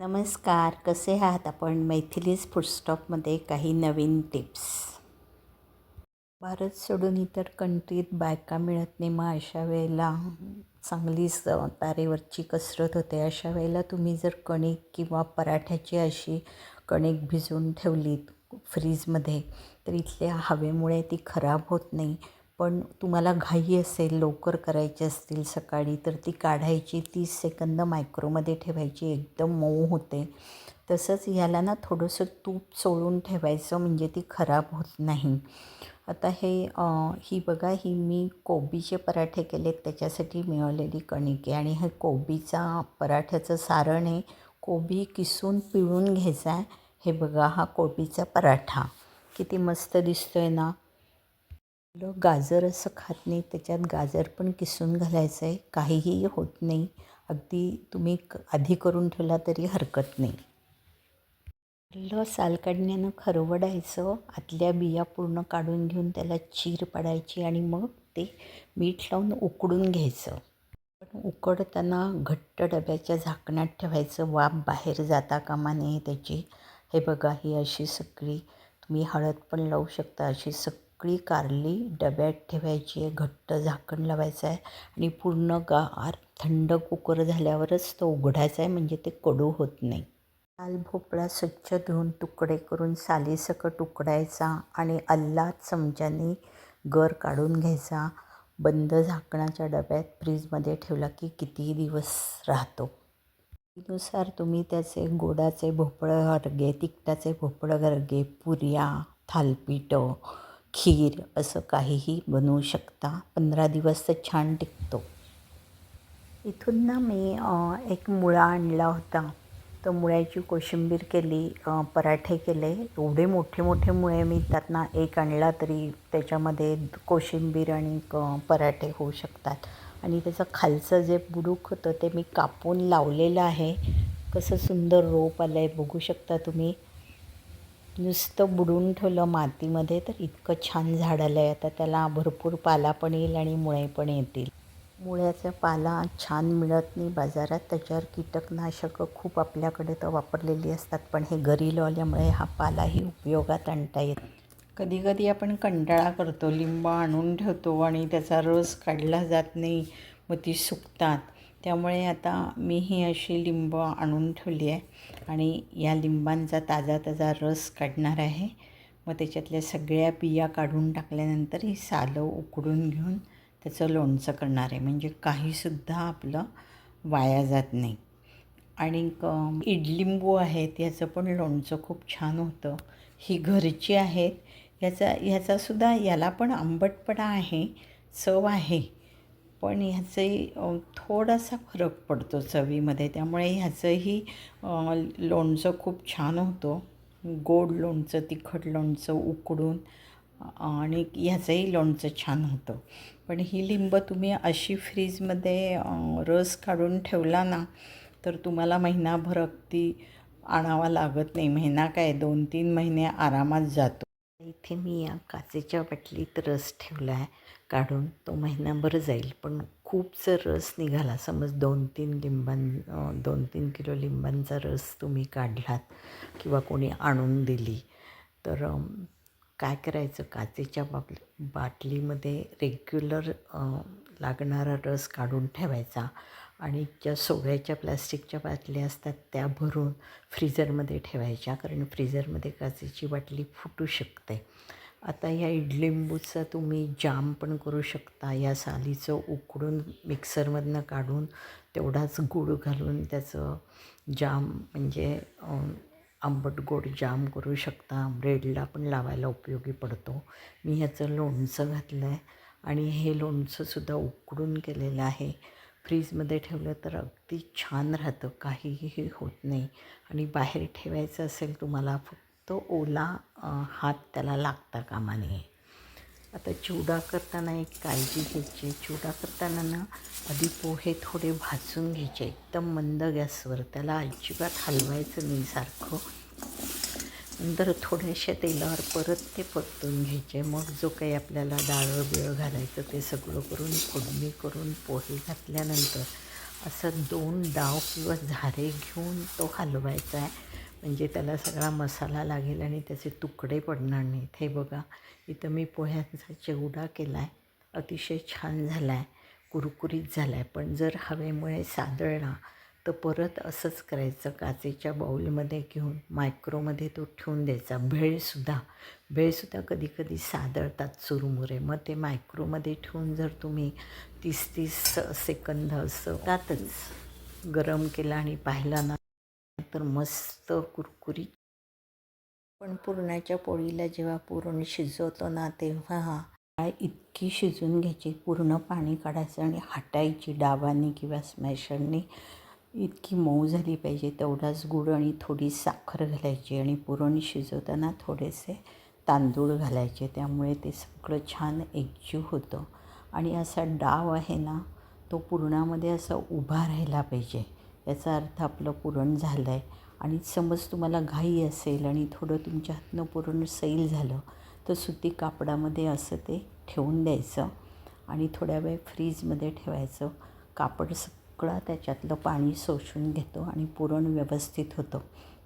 नमस्कार कसे आहात आपण? मैथिलीज फुडस्टॉपमध्ये काही नवीन टिप्स. भारत सोडून इतर कंट्रीत बायका मिळत नाही मग अशा वेळेला चांगलीच तारेवरची कसरत होते. अशा वेळेला तुम्ही जर कणिक किंवा पराठ्याची अशी कणिक भिजवून ठेवलीत फ्रीजमध्ये तर इथल्या हवेमुळे ती खराब होत नाही. पण तुम्हाला घाई असेल लवकर करायची असतील सकाळी तर ती काढायची तीस सेकंद मायक्रोमध्ये ठेवायची एकदम मऊ होते. तसंच ह्याला ना थोडंसं तूप चोळून ठेवायचं म्हणजे ती खराब होत नाही. आता हे ही बघा ही मी कोबीचे पराठे केलेत त्याच्यासाठी मिळवलेली कणिक. आहे आणि हे कोबीचा पराठ्याचं सारण आहे. कोबी किसून पिळून घ्यायचा आहे. हे बघा हा कोबीचा पराठा. किती मस्त दिसतो आहे ना. मुलं गाजर असं खात नाही त्याच्यात गाजर पण किसून घालायचं आहे काहीही होत नाही. अगदी तुम्ही क आधी करून ठेवला तरी हरकत नाही. ल साल काढण्यानं खरवडायचं. आतल्या बिया पूर्ण काढून घेऊन त्याला चीर पाडायची आणि मग ते मीठ लावून उकडून घ्यायचं. पण उकडताना घट्ट डब्याच्या झाकणात ठेवायचं. वाफ बाहेर जाता कामा नये त्याची. हे बघा ही अशी सगळी तुम्ही हळद पण लावू शकता. अशी उकळी कारली डब्यात ठेवायची आहे घट्ट झाकण लावायचं आहे आणि पूर्ण गार थंड कुकर झाल्यावरच तो उघडायचा आहे म्हणजे ते कडू होत नाही. लाल भोपळा स्वच्छ धुवून तुकडे करून सालीसकट उकडायचा आणि अल्ला चमच्याने गर काढून घ्यायचा. बंद झाकणाच्या डब्यात फ्रीजमध्ये ठेवला की कितीही दिवस राहतो? नुसार तुम्ही त्याचे गोडाचे भोपळं गरगे तिकटाचे भोपळं गरगे पुऱ्या थालपीठं खीर असं काहीही बनवू शकता. पंधरा दिवस तर छान टिकतो. इथून ना मी एक मुळा आणला होता. तर मुळ्याची कोशिंबीर केली पराठे केले. एवढे मोठे मोठे मुळे मी त्यातनं एक आणला तरी त्याच्यामध्ये कोशिंबीर आणि पराठे होऊ शकतात. आणि त्याचं खालचं जे बुडूक होतं ते मी कापून लावलेलं आहे. कसं सुंदर रोप आलं आहे बघू शकता तुम्ही. नुसतं बुडून ठेवलं मातीमध्ये तर इतकं छान झाड आलं आहे आता त्याला भरपूर पाला पण येईल आणि मुळे पण येतील. मुळ्याचा पाला छान मिळत नाही बाजारात त्याच्यावर कीटकनाशकं खूप आपल्याकडे तर वापरलेली असतात. पण हे घरी लावल्यामुळे हा पालाही उपयोगात आणता येत. कधी कधी आपण कंटाळा करतो लिंब आणून ठेवतो आणि त्याचा रस काढला जात नाही मग ती सुकतात. त्यामुळे आता मी ही अशी लिंब आणून ठेवली आहे आणि या लिंबांचा ताजा ताजा रस काढणार आहे. मग त्याच्यातल्या सगळ्या बिया काढून टाकल्यानंतर ही सालं उकडून घेऊन त्याचं लोणचं करणार आहे. म्हणजे काहीसुद्धा आपलं वाया जात नाही. आणि इडलिंबू आहेत याचं पण लोणचं खूप छान होतं. ही घरची आहेत. ह्याचा ह्याचासुद्धा याला पण आंबटपणा आहे चव आहे. पण ह्याचंही थोडासा फरक पडतो चवीमध्ये. त्यामुळे ह्याचंही लोणचं खूप छान होतं. गोड लोणचं तिखट लोणचं उकडून आणि ह्याचंही लोणचं छान होतं. पण ही लिंब तुम्ही अशी फ्रीजमध्ये रस काढून ठेवला ना तर तुम्हाला महिनाभर अगदी आणावा लागत नाही. महिना काय दोन तीन महिने आरामात जातो. इथे मी या काचेच्या बाटलीत रस ठेवला आहे. काढून तो महिनाभर जाईल. पण खूप जर रस निघाला. समज दोन तीन लिंबां दोन तीन किलो लिंबांचा रस तुम्ही काढलात किंवा कोणी आणून दिली तर काय करायचं? काचेच्या बाब बाटलीमध्ये रेग्युलर लागणारा रस काढून ठेवायचा. आणि ज्या सोड्याच्या प्लास्टिकच्या बाटल्या असतात त्या भरून फ्रीझरमध्ये ठेवायच्या. कारण फ्रीजरमध्ये काचेची बाटली फुटू शकते. आता या इडलिंबूचा तुम्ही जाम पण करू शकता. या सालीचं उकडून मिक्सरमधनं काढून तेवढाच गूळ घालून त्याचं जाम म्हणजे आंबट गोड जाम करू शकता. ब्रेडला पण लावायला उपयोगी पडतो. मी ह्याचं लोणचं घातलं आहे आणि हे लोणचंसुद्धा उकडून केलेलं आहे. फ्रीजमध्ये ठेवलं तर अगदी छान राहतं. काहीही होत नाही. आणि बाहेर ठेवायचं असेल तुम्हाला फक्त ओला हात त्याला लागता कामा नये. आता चिवडा करताना एक काळजी घ्यायची. चिवडा करताना ना आधी पोहे थोडे भाजून घ्यायचे. एकदम मंद गॅसवर. त्याला अजिबात हलवायचं नाही सारखं. नंतर थोड्याशा तेलावर परत ते परतून घ्यायचे. मग जो काही आपल्याला डाळं बिळं घालायचं ते सगळं करून फोडणी करून पोहे घातल्यानंतर असं दोन डाव किंवा झारे घेऊन तो हलवायचा आहे. म्हणजे त्याला सगळा मसाला लागेल आणि त्याचे तुकडे पडणार नाहीत. हे बघा इथं मी पोह्यांचा चिवडा केला आहे अतिशय छान झाला आहे कुरकुरीत झाला आहे पण जर हवेमुळे सादळला तर परत असंच करायचं काचेच्या बाऊलमध्ये घेऊन मायक्रोमध्ये तो ठेवून द्यायचा. भेळसुद्धा भेळसुद्धा कधी कधी सादळतात चुरमुरे. मग ते मायक्रोमध्ये ठेवून जर तुम्ही तीस तीस सेकंद असं त्यातच गरम केला आणि पाहिला ना तर मस्त कुरकुरीत. पण पुरणाच्या पोळीला जेव्हा पुरण शिजवतो ना तेव्हा इतकी शिजून घ्यायची. पूर्ण पाणी काढायचं आणि हाटायची डाबाने किंवा स्मॅशरने. इतकी मऊ झाली पाहिजे तेवढाच गुड आणि थोडी साखर घालायची आणि पुरण शिजवताना थोडेसे तांदूळ घालायचे. त्यामुळे ते सगळं छान एकजीव होतं. आणि असा डाव आहे ना तो पुरणामध्ये असा उभा राहिला पाहिजे. याचा अर्थ आपलं पुरण झालं आहे आणि समज तुम्हाला घाई असेल आणि थोडं तुमच्या हातनं पुरण सैल झालं तर सुती कापडामध्ये असं ते ठेवून द्यायचं आणि थोड्या वेळ फ्रीजमध्ये ठेवायचं. कापड सगळं त्याच्यातलं पाणी शोषून घेतो आणि पुरण व्यवस्थित होतं.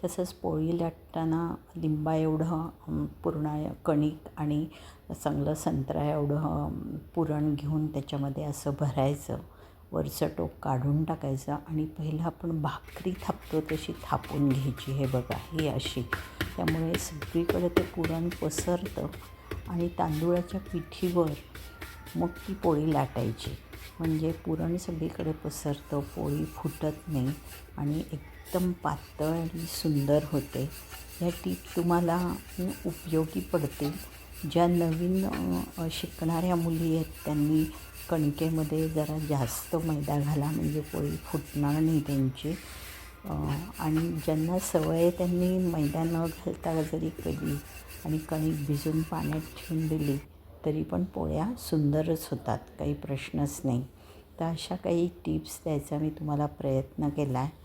तसंच पोळी लाटताना लिंबा एवढं पूर्ण कणिक आणि चांगलं संत्रा एवढं पुरण घेऊन त्याच्यामध्ये असं भरायचं. वरचं टोक काढून टाकायचं आणि पहिलं आपण भाकरी थापतो तशी थापून घ्यायची. हे बघा ही अशी. त्यामुळे सगळीकडे ते पुरण पसरतं आणि तांदुळाच्या पिठीवर मग ती पोळी लाटायची. म्हणजे पुरण सगळीकडे पसरतं पोळी फुटत नाही आणि एकदम पातळ आणि सुंदर होते. ह्या टीप तुम्हाला उपयोगी पडतील. ज्या नवीन शिकणाऱ्या मुली आहेत त्यांनी कणकेमध्ये जरा जास्त मैदा घाला म्हणजे पोळी फुटणार नाही त्यांची. आणि ज्यांना सवय आहे त्यांनी मैदा न घालता जरी केली आणि कणिक भिजून पाण्यात ठेवून दिली तरी पण पोळ्या सुंदरच होतात काही प्रश्नच नाही. तर अशा काही टिप्स द्यायचा मी तुम्हाला प्रयत्न केला आहे.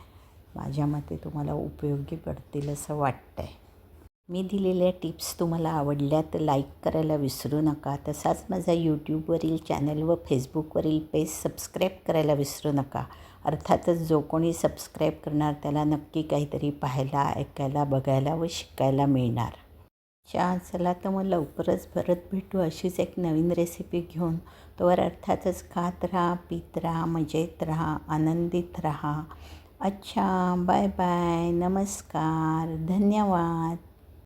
माझ्या मते तुम्हाला उपयोगी पडतील असं वाटतं आहे मी दिलेल्या टिप्स तुम्हाला आवडल्या तर लाईक करायला विसरू नका. तसाच माझा यूट्यूबवरील चॅनल व फेसबुकवरील पेज सबस्क्राईब करायला विसरू नका. अर्थातच जो कोणी सबस्क्राईब करणार त्याला नक्की काहीतरी पाहायला ऐकायला बघायला व शिकायला मिळणार. चा चला तर मग लवकरच परत भेटू अशीच एक नवीन रेसिपी घेऊन. तोवर अर्थातच खात राहा पित राहा मजेत राहा आनंदित राहा. अच्छा बाय बाय नमस्कार धन्यवाद.